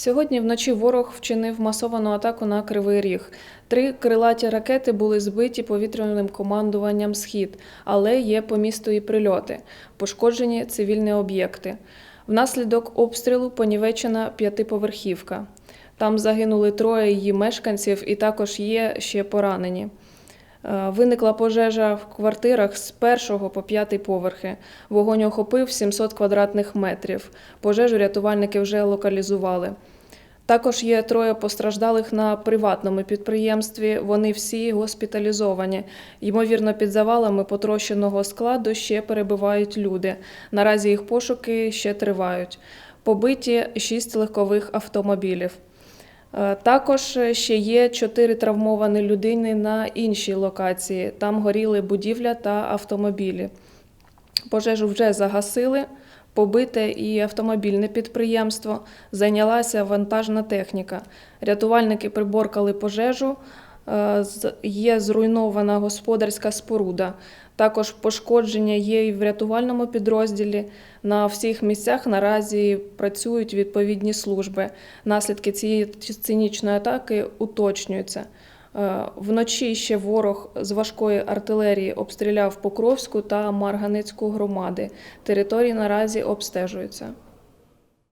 Сьогодні вночі ворог вчинив масовану атаку на Кривий Ріг. Три крилаті ракети були збиті повітряним командуванням Схід, але є по місту і прильоти. Пошкоджені цивільні об'єкти. Внаслідок обстрілу понівечена п'ятиповерхівка. Там загинули троє її мешканців, і також є ще поранені. Е, Виникла пожежа в квартирах з першого по п'ятий поверхи. Вогонь охопив 700 квадратних метрів. Пожежу рятувальники вже локалізували. Також є троє постраждалих на приватному підприємстві. Вони всі госпіталізовані. Ймовірно, під завалами потрощеного складу ще перебувають люди. Наразі їх пошуки ще тривають. Побиті шість легкових автомобілів. Е, Також ще є чотири травмовані людини на іншій локації. Там горіли будівля та автомобілі. Пожежу вже загасили. Побите і автомобільне підприємство, зайнялася вантажна техніка. Рятувальники приборкали пожежу, є зруйнована господарська споруда. Також пошкодження є і в рятувальному підрозділі. На всіх місцях наразі працюють відповідні служби. Наслідки цієї цинічної атаки уточнюються. Е, Вночі ще ворог з важкої артилерії обстріляв Покровську та Марганецьку громади. Території наразі обстежуються.